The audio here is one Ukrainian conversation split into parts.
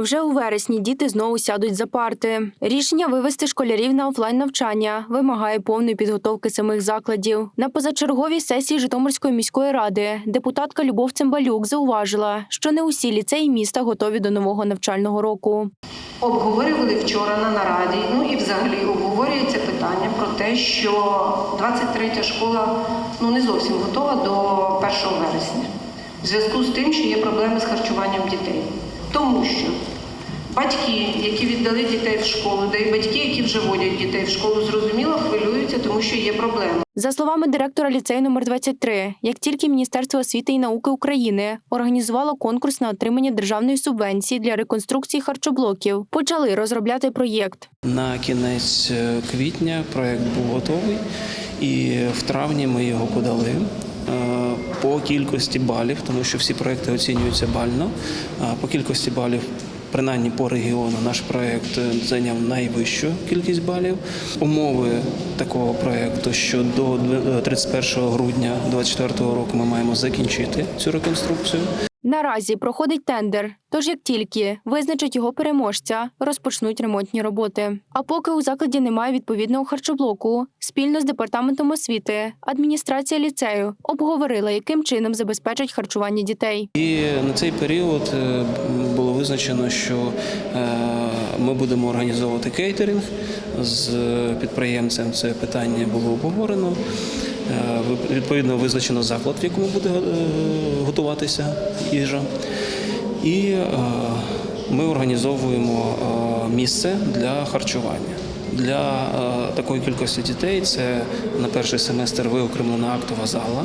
Вже у вересні діти знову сядуть за парти. Рішення вивести школярів на офлайн навчання вимагає повної підготовки самих закладів. На позачерговій сесії Житомирської міської ради депутатка Любов Цимбалюк зауважила, що не усі ліцеї міста готові до нового навчального року. Обговорювали вчора на нараді, ну і взагалі обговорюється питання про те, що 23 школа ну не зовсім готова до 1 вересня. В зв'язку з тим, що є проблеми з харчуванням дітей. Тому що батьки, які віддали дітей в школу, да й батьки, які вже водять дітей в школу, зрозуміло хвилюються, тому що є проблеми. За словами директора ліцею номер 23, як тільки Міністерство освіти і науки України організувало конкурс на отримання державної субвенції для реконструкції харчоблоків, почали розробляти проєкт. На кінець е, квітня проект був готовий, і в травні ми його подали. е, По кількості балів, тому що всі проекти оцінюються бально. По кількості балів, принаймні по регіону, наш проект е, зайняв найвищу кількість балів. Умови такого проекту, що до дв- 31 грудня 2024 року ми маємо закінчити цю реконструкцію. Наразі проходить тендер, тож як тільки визначать його переможця, розпочнуть ремонтні роботи. А поки у закладі немає відповідного харчоблоку, спільно з департаментом освіти адміністрація ліцею обговорила, яким чином забезпечать харчування дітей. І на цей період е, було визначено, що е, ми будемо організовувати кейтеринг з підприємцем. Це питання було обговорено. Е, Відповідно, визначено заклад, в якому буде е, готуватися їжа. І е, ми організовуємо місце для харчування. Для такої кількості дітей це на перший семестр виокремлена актова зала.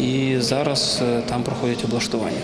І зараз там проходять облаштування.